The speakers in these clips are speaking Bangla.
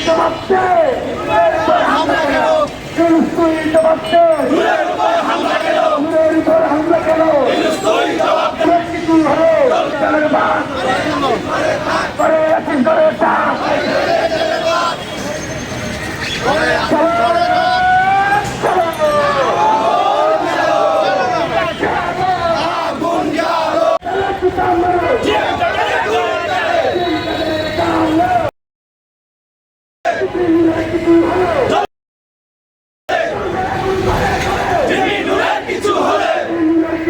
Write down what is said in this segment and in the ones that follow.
জবাবতে তুই জবাবতে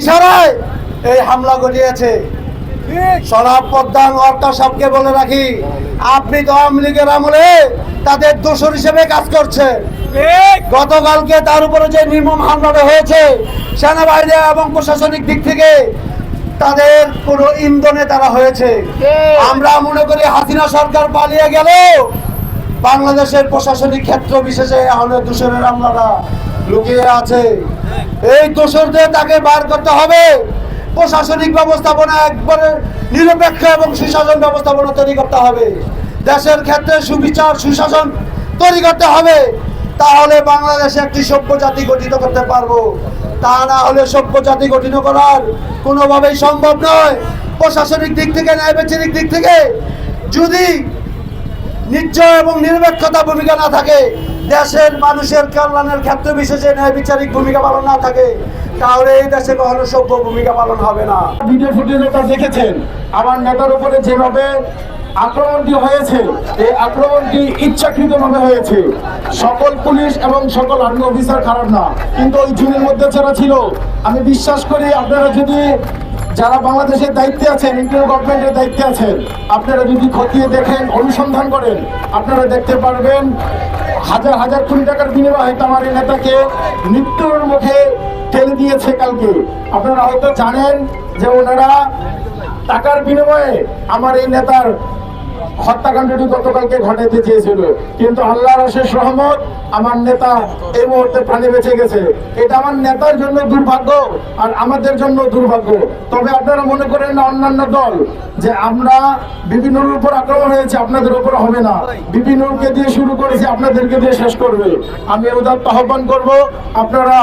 ইশারায় এই হামলা ঘটিয়েছে। প্রধান অর্থ সবকে বলে রাখি, আপনি তো আওয়ামী লীগের আমলে তাদের দোষর হিসেবে কাজ করছে। গতকালকে তার উপরে যে নির্মম হামলাটা হয়েছে সেনাবাহিনী এবং প্রশাসনিক দিক থেকে তাদের পুরো ইন্ধনে তারা হয়েছে। আমরা মনে করি হাসিনা সরকার পালিয়ে গেল। বাংলাদেশের প্রশাসনিক ক্ষেত্র বিশেষে আমাদের দূষণের আমলারা লুকিয়ে আছে। এই দোষরদের তাকে বার করতে হবে প্রশাসনিক ব্যবস্থাপনা একবারে নিরপেক্ষ এবং সুশাসন ব্যবস্থাপনা তৈরি করতে হবে। দেশের ক্ষেত্রে সুবিচার সুশাসন তৈরি করতে হবে। তাহলে বাংলাদেশে একটি সভ্য জাতি গঠিত করতে পারব। তা না হলে সভ্য জাতি গঠিত করার কোনোভাবেই সম্ভব নয়। প্রশাসনিক দিক থেকে, ন্যায়বেচারিক দিক থেকে যদি নিশ্চয় এবং নিরপেক্ষতা ভূমিকা না থাকে, দেশের মানুষের কল্যাণের ক্ষেত্রে বিশেষে ন্যায় বিচারিক ভূমিকা পালন না থাকে, তাহলে এই দেশে কখনো সভ্য ভূমিকা পালন হবে না। ভিডিও ফুটেজটা দেখেছেন? আমার নেতার উপরে যেভাবে আক্রমণটি হয়েছে, এই আক্রমণটি ইচ্ছাকৃতভাবে হয়েছে। সকল পুলিশ এবং সকল আর্মি অফিসার খারাপ না, কিন্তু ওই জুনের মধ্যে যারা ছিল, আমি বিশ্বাস করি আপনারা যদি যারা বাংলাদেশের দায়িত্বে আছেন ইন্টার গভর্নমেন্টের দায়িত্বে আছেন, আপনারা যদি খতিয়ে দেখেন, অনুসন্ধান করেন, আপনারা দেখতে পারবেন হাজার হাজার কোটি টাকার বিনিময়ে আমার এই নেতাকে মৃত্যুর মুখে ঠেলে দিয়েছে কালকে। আপনারা হয়তো জানেন যে ওনারা টাকার বিনিময়ে আমার এই নেতার হত্যাকাণ্ডটি গতকালকে ঘটাইতে চেয়েছিল। কিন্তু আল্লাহর অশেষ রহমত, আমার নেতা এই মুহূর্তে প্রাণে বেঁচে গেছে। এটা আমার নেতার জন্য দুর্ভাগ্য আর আমাদের জন্য দুর্ভাগ্য। তবে আপনারা মনে করেন না, অন্যান্য দল, যে আমরা বিভিন্নর উপর আক্রমণ হয়েছে, আপনাদের উপর হবে না। বিভিন্নকে দিয়ে শুরু করেছে, আপনাদেরকে দিয়ে শেষ করবে। আমি উদাত্ত আহ্বান করব, আপনারা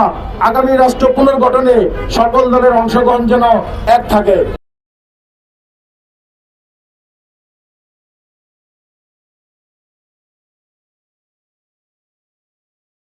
আগামী রাষ্ট্র পুনর্গঠনে সকল দলের অংশগ্রহণ যেন এক থাকে।